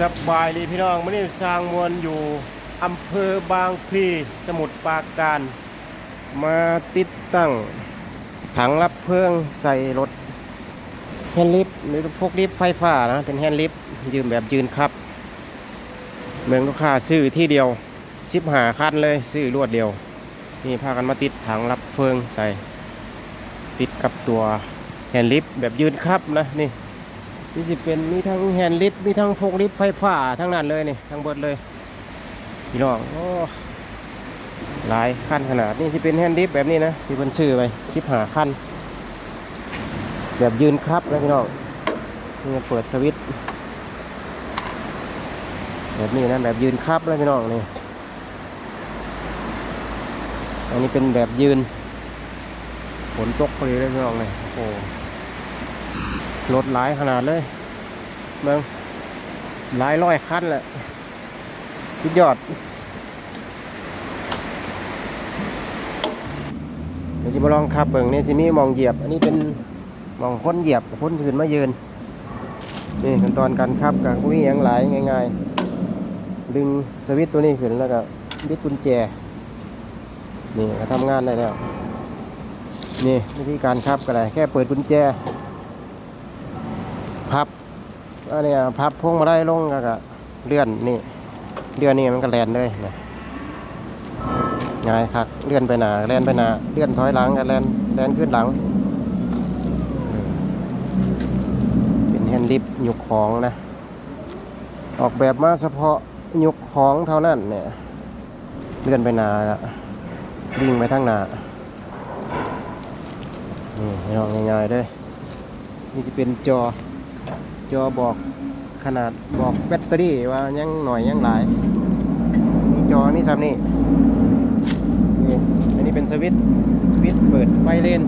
สบายดีพี่น้องมื่อนี้สร้างมวลอยู่อำเภอบางพลีสมุทรปราการ มาติดตั้ง ถังรับเพลิงใส่รถแฮนด์ลิฟต์หรือฟกลิฟต์ไฟฟ้านะเป็นแฮนด์ลิฟต์ยืมแบบยืนครับ เมืองลูกค้าซื้อที่เดียวสิบหาคันเลยซื้อรวดเดียว นี่พากันมาติดถังรับเพลิงใส่ ติดกับตัวแฮนด์ลิฟต์แบบยืนครับนะนี่ นี่สิเป็นมีทั้งแฮนด์ลิฟต์มีทั้งโฟกลิฟต์ไฟฟ้าทั้งนั้นเลยนี่ทั้งเบิดเลยพี่น้องโอ้หลายขั้นขนาดนี่ที่เป็นแฮนด์ลิฟต์แบบนี้นะที่เป็นชื่อไปชิบหาขั้นแบบยืนครับนะพี่น้องนี่เปิดสวิตช์แบบนี้นะแบบยืนครับนะพี่น้องนี่อันนี้เป็นแบบยืนฝนตกพอดีเลยพี่น้องเลยโอ้ รถหลายขนาดเลยเมืองหลายร้อยคันแหละสุดยอดเดี๋ยวจะมาลองขับเบิ่งนี่สิมีมองเหยียบ อันนี้เป็นมองพ้นเหยียบพ้นถืนมายืนนี่ขั้นตอนการขับกับวิ่งอย่างหลายง่ายๆ ดึงสวิตตัวนี้ขึ้นแล้วก็บิดกุญแจ นี่ก็ทำงานได้แล้ว นี่วิธีการขับก็ได้แค่เปิดกุญแจ พับอันนี้พับพวงมาได้ลงแล้วก็เลื่อนนี่เลื่อนนี่มันก็แลนเลยนะง่ายครับเลื่อนไปหนาแลนไปหนาเลื่อนถอยหลังก็แลนแลนขึ้นหลัง เป็นแฮนด์ลิฟต์ยกของนะ ออกแบบมาเฉพาะยกของเท่านั้นเนี่ยเลื่อนไปหนาวิ่งไปทางหนานี่ลองง่ายๆเลยนี่จะเป็นจอ จอบอกขนาดบอกแบตเตอรี่ว่ายังหน่อยยังหลายมีจอนี่ซ้ำนี่นี่อันนี้เป็นสวิตช์สวิตช์เปิดไฟเลน